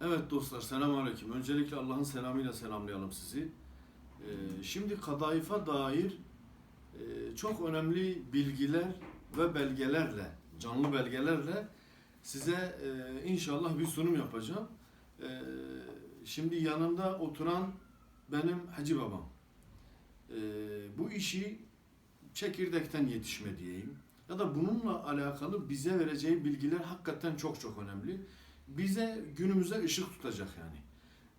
Evet dostlar selamun aleyküm. Öncelikle Allah'ın selamıyla selamlayalım sizi. Ee, şimdi kadayıfa dair e, çok önemli bilgiler ve belgelerle, canlı belgelerle size e, inşallah bir sunum yapacağım. Ee, şimdi yanımda oturan benim Hacı babam. Ee, bu işi çekirdekten yetişme diyeyim. Ya da bununla alakalı bize vereceği bilgiler hakikaten çok çok önemli bize günümüze ışık tutacak yani.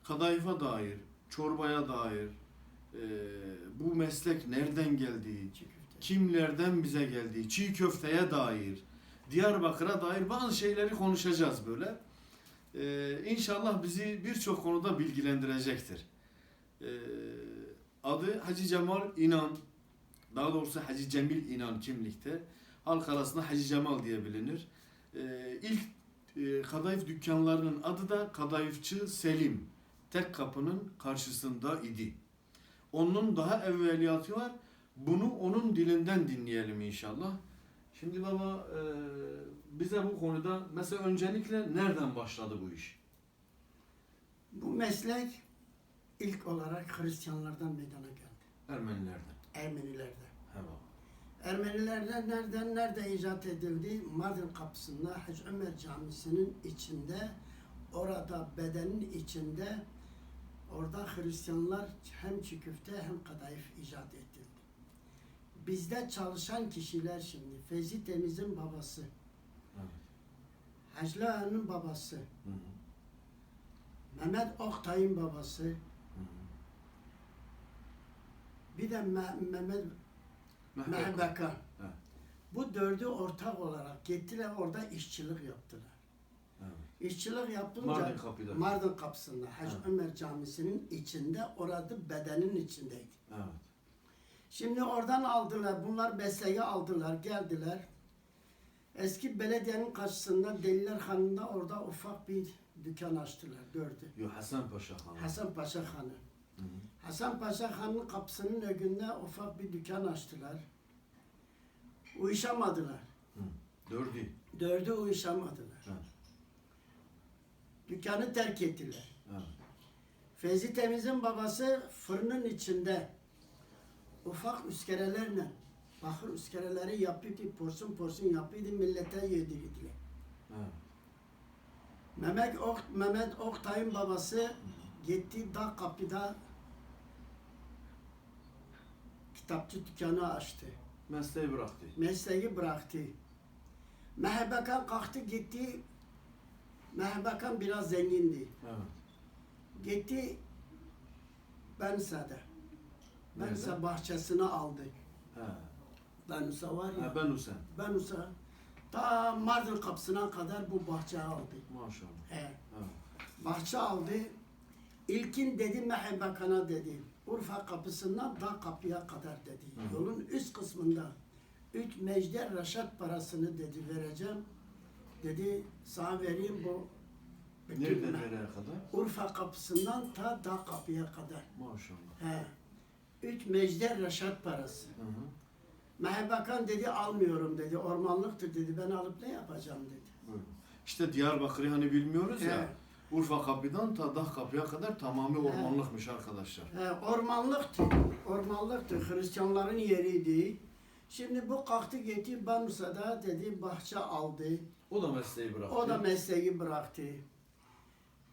Kadayıfa dair, çorbaya dair, e, bu meslek nereden geldiği, kimlerden bize geldiği, çiğ köfteye dair, Diyarbakır'a dair bazı şeyleri konuşacağız böyle. E, inşallah bizi birçok konuda bilgilendirecektir. E, adı Hacı Cemal İnan, daha doğrusu Hacı Cemil İnan kimlikte. Halk arasında Hacı Cemal diye bilinir. E, ilk e, kadayıf dükkanlarının adı da Kadayıfçı Selim. Tek kapının karşısında idi. Onun daha evveliyatı var. Bunu onun dilinden dinleyelim inşallah. Şimdi baba e, bize bu konuda mesela öncelikle nereden başladı bu iş? Bu meslek ilk olarak Hristiyanlardan meydana geldi. Ermenilerden. Ermenilerden. Baba. Ermenilerden nereden nerede icat edildi? Mardin kapısında Hacı Ömer Camisi'nin içinde orada bedenin içinde orada Hristiyanlar hem çiğ köfte hem kadayıf icat edildi. Bizde çalışan kişiler şimdi Feyzi Temiz'in babası, Evet. Hacı Ağa'nın babası, Hı hı. Mehmet Oktay'ın babası, Hı hı. bir de Me- Mehmet Mehmet. Evet. Bu dördü ortak olarak gittiler orada işçilik yaptılar. Evet. İşçilik yapınca Mardin kapıda. Mardin kapısında Hacı Evet. Ömer Camisi'nin içinde orada bedenin içindeydi. Evet. Şimdi oradan aldılar, bunlar mesleği aldılar, geldiler. Eski belediyenin karşısında Deliler Hanı'nda orada ufak bir dükkan açtılar, dördü. Yo Hasan Paşa Han. Hasan Paşa Hanı. Hı hı. Hasan Paşa Han'ın kapısının önünde ufak bir dükkan açtılar. Uyuşamadılar. Hı. Dördü. Dördü uyuşamadılar. Evet. Dükkanı terk ettiler. Evet. Feyzi Temiz'in babası fırının içinde ufak üskerelerle bakır üskereleri yapıyordu, porsiyon porsiyon yapıyordu, millete yedirdiler. Evet. Mehmet, ok, Mehmet Oktay'ın babası gitti da kapıda kitapçı dükkanı açtı. Mesleği bıraktı. Mesleği bıraktı. Mehbekan kalktı gitti. Mehbekan biraz zengindi. Evet. Gitti Bense'de. Bense Nerede? bahçesini aldı. He. Bense var ya. Ha, ben Hüseyin. Bense ta Mardin kapısına kadar bu bahçeyi aldı. Maşallah. He. Evet. Bahçe aldı. İlkin dedi Mehbekan'a dedi. Urfa kapısından da kapıya kadar dedi. Hı. Yolun üst kısmında üç mecder raşat parasını dedi vereceğim. Dedi sana vereyim bu. Nereden nereye kadar? Urfa kapısından ta da kapıya kadar. Maşallah. He. Üç mecder raşat parası. Hı hı. Mehbakan dedi almıyorum dedi. Ormanlıktır dedi. Ben alıp ne yapacağım dedi. Buyurun. İşte Diyarbakır'ı hani bilmiyoruz ya. Urfa kapıdan ta Dah kapıya kadar tamamı ormanlıkmış arkadaşlar. He, ormanlıktı. Ormanlıktı. Hristiyanların yeriydi. Şimdi bu kalktı gitti Banusa'da dedi bahçe aldı. O da mesleği bıraktı. O da mesleği bıraktı.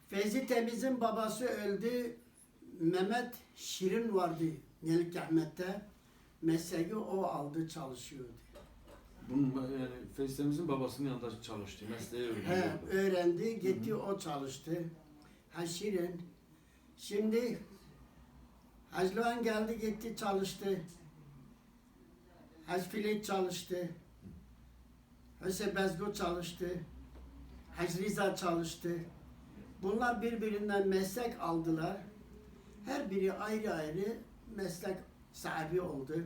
Feyzi Temiz'in babası öldü. Mehmet Şirin vardı Melik Ahmet'te. Mesleği o aldı çalışıyordu. Bunun yani Feysemizin babasının yanında çalıştı. Mesleği He, öğreniyordu. öğrendi, gitti o çalıştı. Ha Şirin. Şimdi Hacılan geldi gitti çalıştı. Hacı Filit çalıştı. Hacı Bezgo çalıştı. Hacı Riza çalıştı. Bunlar birbirinden meslek aldılar. Her biri ayrı ayrı meslek sahibi oldu.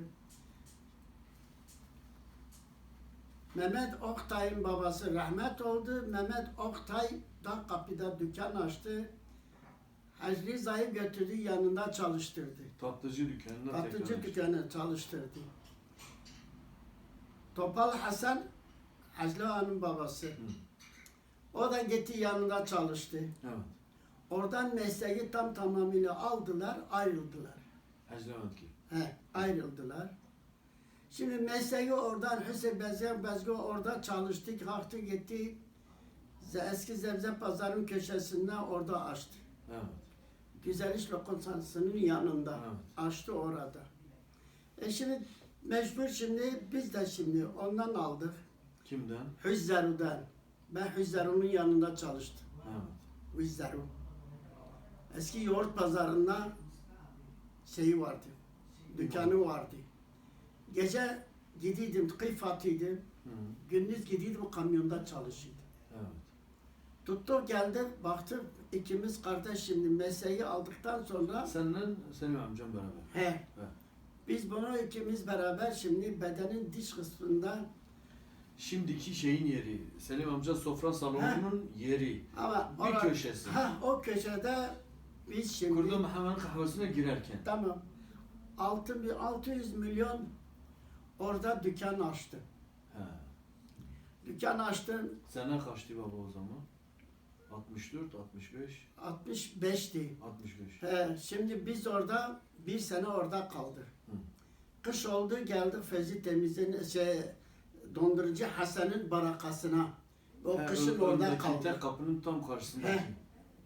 Mehmet Oktay'ın babası rahmet oldu. Mehmet Oktay da kapıda dükkan açtı. Hacı Riza'yı götürdü yanında çalıştırdı. Tatlıcı dükkanında Tatlıcı dükkanı çalıştırdı. Topal Hasan Hacı Ağa'nın babası. O da gitti yanında çalıştı. Evet. Oradan mesleği tam tamamıyla aldılar, ayrıldılar. Hacleventki. He, ayrıldılar. Şimdi mesleği oradan Hüseyin Bezer Bezgo orada çalıştık, kalktı gitti. Eski Zebze Pazarı'nın köşesinde orada açtı. Evet. Güzel İş Lokantası'nın yanında Evet. açtı orada. E şimdi mecbur şimdi biz de şimdi ondan aldık. Kimden? Hüzzeru'dan. Ben Hüzzeru'nun yanında çalıştım. Evet. Hüzzeru. Eski yoğurt pazarında şeyi vardı. Dükkanı vardı. Gece gidiydim, kıyfatıydım. Hı. Gündüz gidiydim kamyonda çalışıyordum. Evet. Tuttu geldi, baktım ikimiz kardeş şimdi mesleği aldıktan sonra Senden Selim amcam beraber. he, biz bunu ikimiz beraber şimdi bedenin diş kısmında Şimdiki şeyin yeri, Selim amca sofra salonunun yeri. ama Bir ora- köşesi. Ha, o köşede biz şimdi Kurda Muhammed'in kahvesine girerken. tamam 6 bin- 600 milyon orada dükkan açtı. He. Dükkan açtım Sene kaçtı baba o zaman? 64, 65, 65'ti. 65. He, şimdi biz orada bir sene orada kaldık. Hı. Kış oldu geldik Fezi Temiz'in şey dondurucu Hasan'ın barakasına. O He, kışın ön- orada kaldık. tek kapının tam karşısında. He.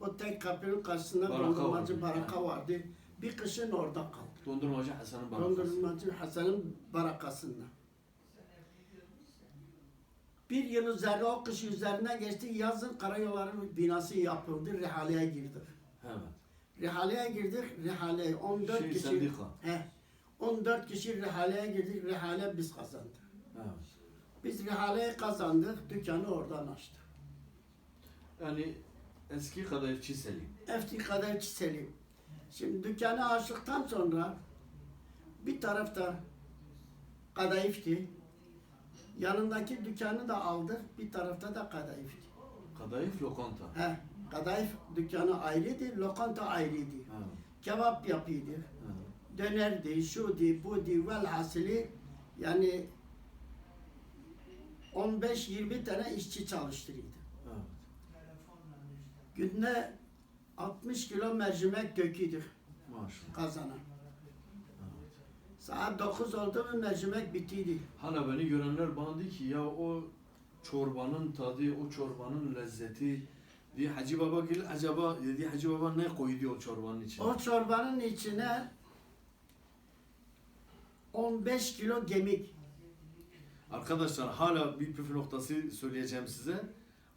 O tek kapının karşısında Baraka dondurmacı vardı. baraka vardı. Bir kışın orada kaldık. Dondurmacı Hasan'ın barakası. Dondurmacı Hasan'ın barakasında. Bir yıl üzerine o kış üzerine geçti. Yazın karayolların binası yapıldı. Rihaleye girdik. Evet. Rihaleye girdik. Rihale 14 Şey, kişi. sendika. He. 14 kişi Rihale'ye girdik. Rihale biz kazandık. Evet. Biz Rihale'yi kazandık. Dükkanı oradan açtık. Yani eski kadayıfçı Selim. Efti kadar Selim. Şimdi dükkanı açtıktan sonra bir tarafta kadayıftı. Yanındaki dükkanı da aldık. Bir tarafta da kadayıftı. Kadayıf lokanta. He, kadayıf dükkanı ayrıydı, lokanta ayrıydı. Evet. Kebap yapıyordu. Evet. Dönerdi, şuydu, buydu, velhasili yani 15-20 tane işçi çalıştırıyordu. Evet. Günde 60 kilo mercimek döküydük Maşallah. kazana. Saat 9 oldu mu mercimek bitiydi. Hala beni görenler bana dedi ki ya o çorbanın tadı, o çorbanın lezzeti diye Hacı Baba gel acaba dedi Hacı Baba ne koydu o çorbanın içine? O çorbanın içine 15 kilo gemik. Arkadaşlar hala bir püf noktası söyleyeceğim size.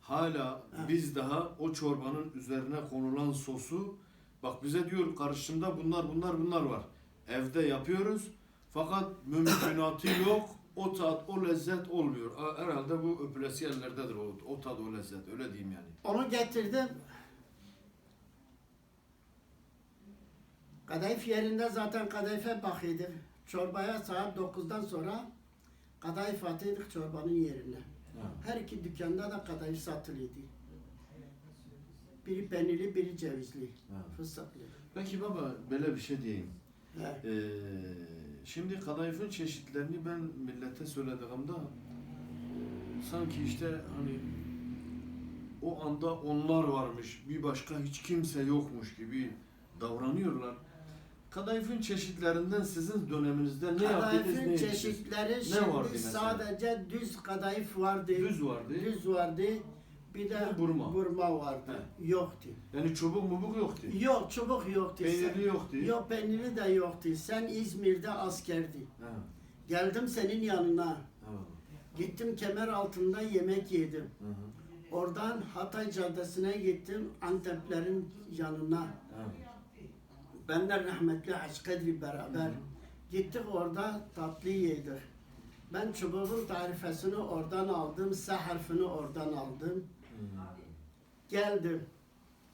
Hala Ha. biz daha o çorbanın üzerine konulan sosu bak bize diyor karışımda bunlar bunlar bunlar var. Evde yapıyoruz fakat mümkünatı yok. O tat, o lezzet olmuyor. Herhalde bu öpülesi yerlerdedir o, o tat, o lezzet. Öyle diyeyim yani. Onu getirdim. Kadayıf yerinde zaten kadayıfe bakıyorduk. Çorbaya saat 9'dan sonra kadayıf atıyorduk çorbanın yerine. Her iki dükkanda da kadayıf satılıyordu. Biri peynirli, biri cevizli, Evet. fıstıklı. Peki baba böyle bir şey diyeyim. He. Ee, şimdi kadayıfın çeşitlerini ben millete söylediğimde e, sanki işte hani o anda onlar varmış, bir başka hiç kimse yokmuş gibi davranıyorlar. Kadayıfın çeşitlerinden sizin döneminizde ne yaptınız, ne Kadayıfın yediniz? çeşitleri şimdi vardı mesela? sadece düz kadayıf vardı. Düz vardı. Düz vardı. Bir de Burma. burma vardı. Yoktu. Yani çubuk mubuk yoktu. Yok çubuk yoktu. Peynirli yoktu. Yok peyniri de yoktu. Sen İzmir'de askerdi. Ha, Geldim senin yanına. ha, Gittim kemer altında yemek yedim. hı hı, Oradan Hatay Caddesi'ne gittim Anteplerin yanına. Ha. Ben de rahmetli Kadri beraber gittik orada tatlı yedik. Ben çubuğun tarifesini oradan aldım, S harfini oradan aldım. Geldim.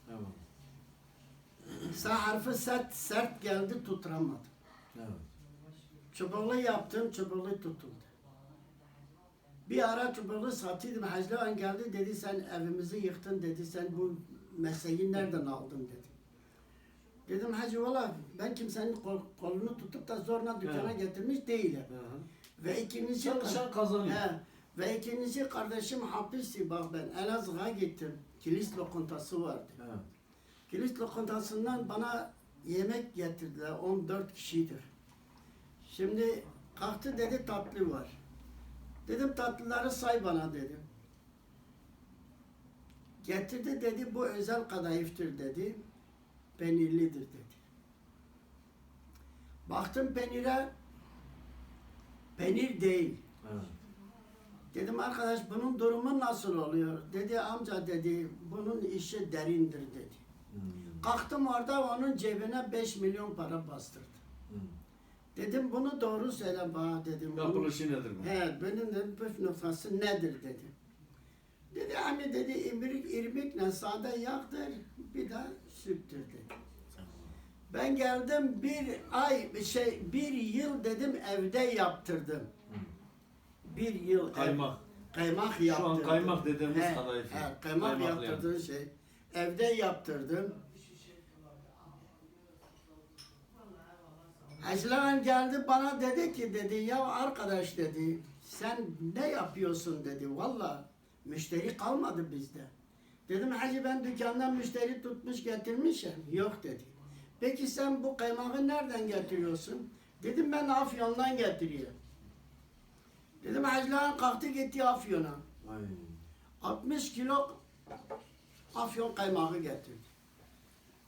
Evet. S harfi sert, sert geldi tutturamadım. Evet. Çubuğu yaptım, çubuğu tutuldu. Bir ara çubuğu satıyordum. Hacı Ağam geldi dedi sen evimizi yıktın dedi. Sen bu mesleği nereden aldın dedi. Dedim hacı valla ben kimsenin kol- kolunu tutup da zorla dükkana Evet. getirmiş değilim. Ve ikincisi Çalışan kazanıyor. He, ve ikincisi kardeşim hapisti. Bak ben Elazığ'a gittim. Kilis lokantası vardı. Evet. Kilis lokantasından bana yemek getirdiler. 14 kişidir. Şimdi kalktı dedi tatlı var. Dedim tatlıları say bana dedim. Getirdi dedi bu özel kadayıftır dedi. Peynirlidir dedi. Baktım peynire peynir değil. Evet. Dedim arkadaş bunun durumu nasıl oluyor? Dedi amca dedi bunun işi derindir dedi. Hmm. Kalktım orada onun cebine 5 milyon para bastırdı. Hmm. Dedim bunu doğru söyle bana dedim. Bunun- Yapılışı nedir bu? He, benim de püf noktası nedir dedi. Dedi hani dedi irmik, irmikle sade yaktır bir de süttür dedi. Ben geldim bir ay şey bir yıl dedim evde yaptırdım. Bir yıl ev- Kaymak. kaymak Şu yaptırdım. an kaymak dediğimiz He, kadayıfı. he, kaymak Kaymaklayan. yaptırdığın şey. Evde yaptırdım. Hacılan geldi bana dedi ki dedi ya arkadaş dedi sen ne yapıyorsun dedi valla müşteri kalmadı bizde. Dedim hacı ben dükkandan müşteri tutmuş getirmişim. Yok dedi. Peki sen bu kaymağı nereden getiriyorsun? Dedim ben Afyon'dan getiriyorum. Dedim hacılan kalktı gitti Afyon'a. Ay. 60 kilo afyon kaymağı getirdi.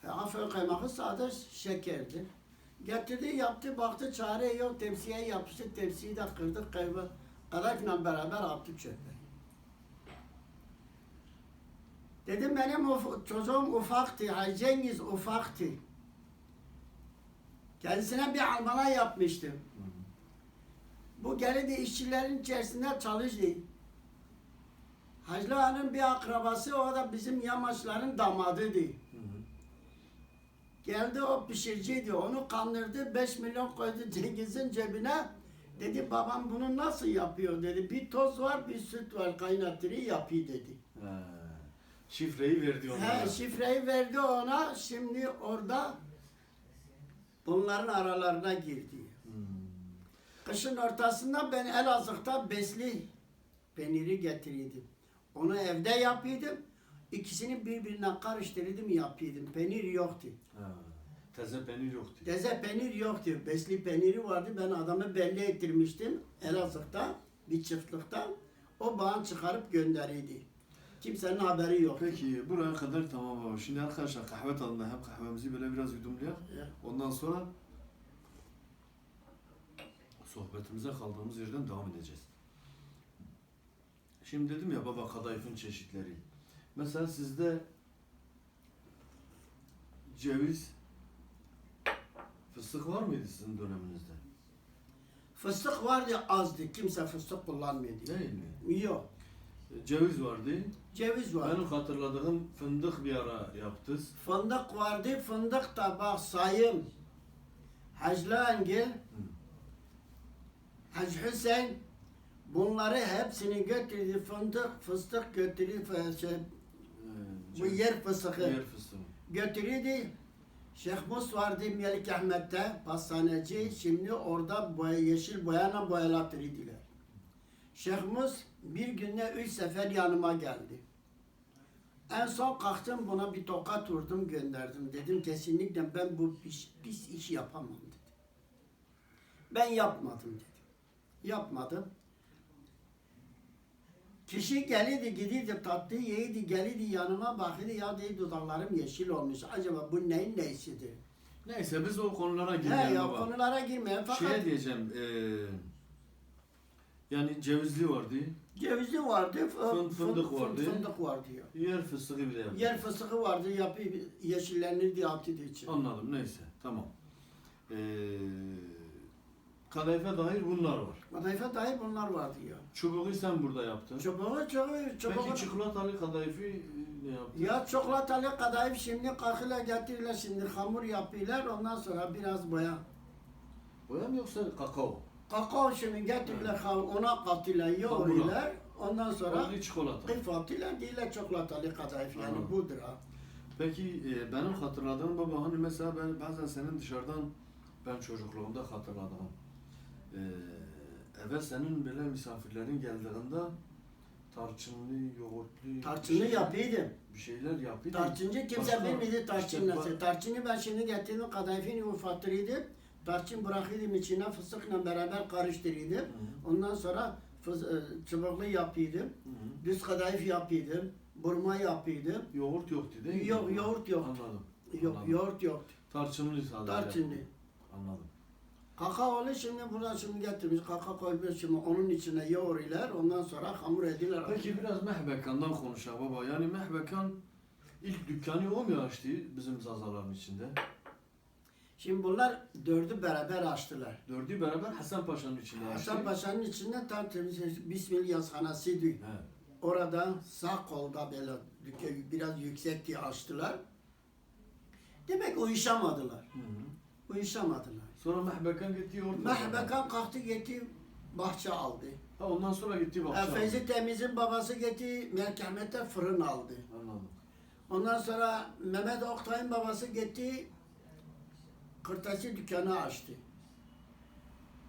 E, afyon kaymağı sade şekerdi. Getirdi, yaptı, baktı çare yok, tepsiye yapıştı, tepsiyi de kırdı, kayma, kadayıfla beraber attı çöpe. Dedim benim uf- çocuğum ufaktı, Hacı Cengiz ufaktı. Kendisine bir almana yapmıştım. Bu geldi işçilerin içerisinde çalıştı. Hacı Ağa'nın bir akrabası o da bizim yamaçların damadıydı. Hı hı. Geldi o pişiriciydi. Onu kandırdı. 5 milyon koydu Cengiz'in cebine. Dedi babam bunu nasıl yapıyor dedi. Bir toz var bir süt var kaynatırı yapıyor dedi. He. Şifreyi verdi onlara. He, şifreyi verdi ona. Şimdi orada bunların aralarına girdi. Hmm. Kışın ortasında ben Elazığ'da besli peyniri getiriyordum. Onu evde yapıyordum. İkisini birbirine karıştırdım yapıyordum. Peynir yoktu. Ha. Taze peynir yoktu. Deze peynir yoktu. Besli peyniri vardı. Ben adamı belli ettirmiştim Elazığ'da bir çiftlikten. O bana çıkarıp gönderirdi. Kimsenin haberi yok. Peki buraya kadar tamam abi. Şimdi arkadaşlar kahve tadında hem kahvemizi böyle biraz yudumlayalım. Ondan sonra sohbetimize kaldığımız yerden devam edeceğiz. Şimdi dedim ya baba kadayıfın çeşitleri. Mesela sizde ceviz, fıstık var mıydı sizin döneminizde? Fıstık vardı azdı. Kimse fıstık kullanmıyordu. Değil mi? Yok. Ceviz vardı. Ceviz vardı. Benim hatırladığım fındık bir ara yaptınız. Fındık vardı. Fındık da bak sayım. Hacı Angel, Hacı Hüseyin bunları hepsini götürdü. Fındık, fıstık götürdü. Şey, Ee, bu yer fıstığı yer fıstığı. götürüyordu. Şeyh Mus vardı Melik Ahmet'te pastaneci. Şimdi orada boya, yeşil boyana boyalattırdılar. Şeyh Mus bir günde üç sefer yanıma geldi. En son kalktım buna bir tokat vurdum gönderdim. Dedim kesinlikle ben bu pis, pis iş yapamam dedim. Ben yapmadım dedim. Yapmadım. Kişi gelirdi gidirdi tatlı yiydi gelirdi yanıma bakırdı ya dedi dudaklarım yeşil olmuş. Acaba bu neyin neysidir? Neyse biz o konulara He girmeyelim ya baba. konulara girmeyin fakat Şey diyeceğim, eee yani cevizli vardı, cevizli vardı, Fın- fın- fındık fın- vardı. fındık vardı ya. yer fıstığı bir de yaptı. Yer fıstığı vardı, yapı yeşillenirdi atıydı için. Anladım, neyse, tamam. Eee kadayıfa dair bunlar var. Kadayıfa dair bunlar vardı ya. Çubuğu sen burada yaptın. Çubuğu, çubuğu, çubuğu. Peki çikolatalı kadayıfı e, ne yaptın? Ya çikolatalı kadayıf şimdi kalkıyla getirirler şimdi hamur yapıyorlar ondan sonra biraz boya. Boya mı yoksa kakao? Kakao şimdi getirirler ha- ona katıyla yoğuruyorlar. Ondan sonra Only çikolata. kıyfatıyla değil çikolatalı kadayıf yani Anladım. budur ha. Peki e, benim hatırladığım baba hani mesela ben bazen senin dışarıdan ben çocukluğumda hatırladığım e, eve senin böyle misafirlerin geldiğinde Tarçınlı, yoğurtlu. Tarçınlı bir şey- yapıyordum. Bir şeyler yapıyordum. Tarçıncı kimse Başka- bilmedi tarçın işte nasıl. Tarçını ben şimdi getirdim kadayıfını ufattırıyordum. Tarçın bırakıyordum içine fıstıkla beraber karıştırıyordum. Hı. Ondan sonra fıs- e, çubuklu yapıyordum. Düz kadayıf yapıyordum. Burma yapıyordum. Yoğurt yoktu değil mi? Yok yoğurt yok. Anladım. Yok Anladım. yoğurt yok. Tarçınlı sadece. Tarçınlı. Anladım. Kakaolu şimdi buradan şimdi getirmiş. Kaka koymuş şimdi onun içine yoğuruyorlar. Ondan sonra hamur ediyorlar. Peki biraz Mehbekan'dan konuşalım baba. Yani Mehbekan ilk dükkanı o mu açtı bizim zazaların içinde? Şimdi bunlar dördü beraber açtılar. Dördü beraber Hasan Paşa'nın içinde açtı. Hasan Paşa'nın içinde tam temiz Bismillah yazhanasıydı. He. Orada sağ kolda böyle biraz yüksek diye açtılar. Demek uyuşamadılar. Hı hı. Uyuşamadılar. Sonra Mehbekan gitti yoğurt. Mehbekan kalktı gitti bahçe aldı. Ha, ondan sonra gitti bahçe. aldı. Efezi Temiz'in babası gitti merkemette fırın aldı. Anladım. Ondan sonra Mehmet Oktay'ın babası gitti kırtasiye dükkanı açtı.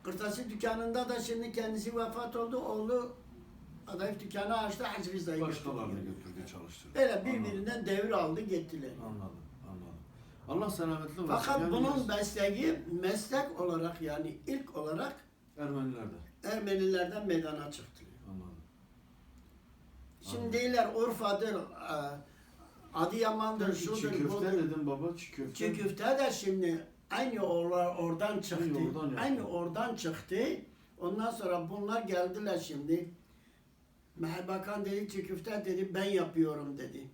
Kırtasiye dükkanında da şimdi kendisi vefat oldu. Oğlu kadayıf dükkanı açtı. Hacı Rıza'yı Başkalarını götürdü. çalıştırdı. Böyle Anladım. birbirinden devir aldı gittiler. Anladım. Anladım. Allah selametli versin. Fakat Yani bunun mesleği meslek olarak yani ilk olarak Ermenilerde. Ermenilerden meydana çıktı. Anladım. Şimdi Anladım. değiller Urfa'dır, e, Adıyaman'dır, Çiğ şudur, köfte budur. dedim baba, çiğ köfte. Çiğ köfte de şimdi aynı or- oradan çıktı. Aynı oradan yaptı. Aynı oradan çıktı. Ondan sonra bunlar geldiler şimdi. Meherbakan dedi çiğ köfte dedi ben yapıyorum dedi.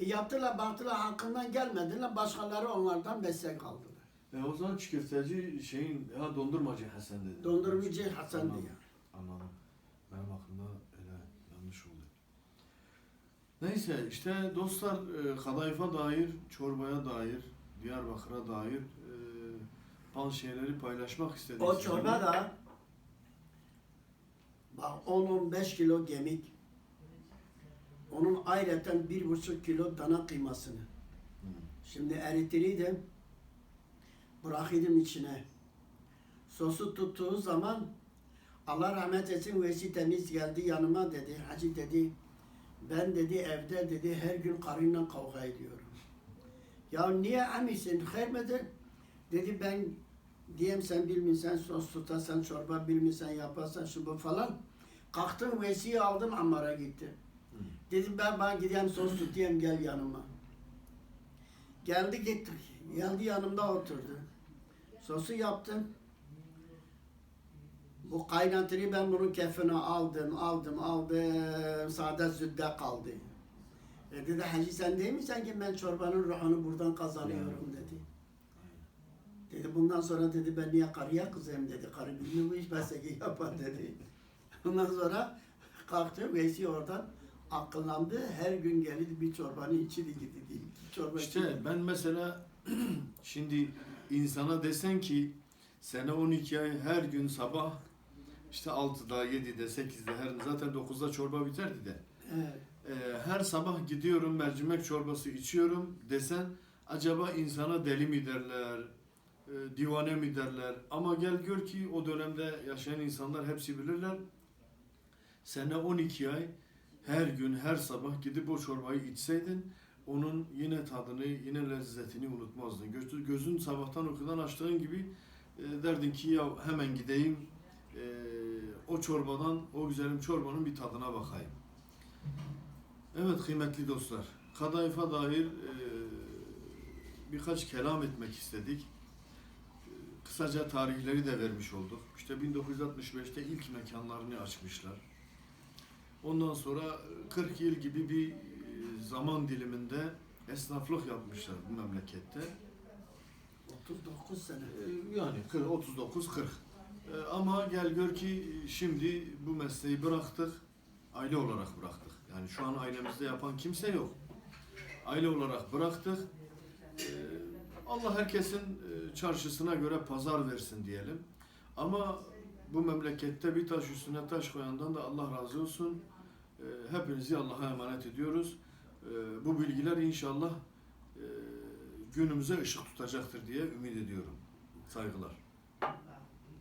E yaptılar baktılar hakkından gelmediler. Başkaları onlardan meslek aldılar. E o zaman çiğ köfteci şeyin, ha dondurmacı Hasan dedi. Dondurmacı Hasan Anladım. diyor. Anladım. Benim aklımda öyle yanlış oldu. Neyse işte dostlar e, kadayıfa dair, çorbaya dair, Diyarbakır'a dair bazı şeyleri paylaşmak istedik. O çorba da bak 10-15 kilo gemik. Onun ayrıca bir buçuk kilo dana kıymasını. Hı. Şimdi eritiriydim. Bırakıyordum içine. Sosu tuttuğu zaman Allah rahmet etsin Vesi Temiz geldi yanıma dedi. Hacı dedi ben dedi evde dedi her gün karıyla kavga ediyorum. Ya niye amisin? Hayır? Dedi ben diyem sen bilmiyorsan sos tutarsan çorba bilmiyorsan yaparsan şu bu falan. Kalktım Vesi'yi aldım Ammar'a gitti. Dedim ben bana gideyim sos tutayım gel yanıma. Geldi gittik. Geldi yanımda oturdu. Sosu yaptım. Bu kaynatırı ben bunun kefine aldım, aldım, aldım. Sade züdde kaldı. E dedi Hacı sen değil misin ki ben çorbanın ruhunu buradan kazanıyorum dedi. Dedi bundan sonra dedi ben niye karıya kızayım dedi. Karı bilmiyor mu hiç mesleği yapar dedi. Ondan sonra kalktı Veysi oradan akıllandı. Her gün gelirdi bir çorbanın içiydi gitti. Çorba İşte içiydi. ben mesela şimdi insana desen ki sene 12 ay her gün sabah işte 6'da, 7'de, 8'de her zaten 9'da çorba biterdi de. Evet. Ee, her sabah gidiyorum mercimek çorbası içiyorum desen acaba insana deli mi derler, e, divane mi derler? Ama gel gör ki o dönemde yaşayan insanlar hepsi bilirler. Sene 12 ay her gün her sabah gidip o çorbayı içseydin onun yine tadını, yine lezzetini unutmazdın. Gözün, gözün sabahtan uykudan açtığın gibi e, derdin ki ya hemen gideyim e, o çorbadan, o güzelim çorbanın bir tadına bakayım. Evet kıymetli dostlar, kadayıfa dair birkaç kelam etmek istedik. E, Kısaca tarihleri de vermiş olduk. İşte 1965'te ilk mekanlarını açmışlar. Ondan sonra e, 40 yıl gibi bir e, zaman diliminde esnaflık yapmışlar bu memlekette. 39 sene. E, Yani 39-40. Ama gel gör ki şimdi bu mesleği bıraktık, aile olarak bıraktık. Yani şu an ailemizde yapan kimse yok. Aile olarak bıraktık. E, Allah herkesin e, çarşısına göre pazar versin diyelim. Ama bu memlekette bir taş üstüne taş koyandan da Allah razı olsun. E, Hepinizi Allah'a emanet ediyoruz. E, Bu bilgiler inşallah e, günümüze ışık tutacaktır diye ümit ediyorum. Saygılar.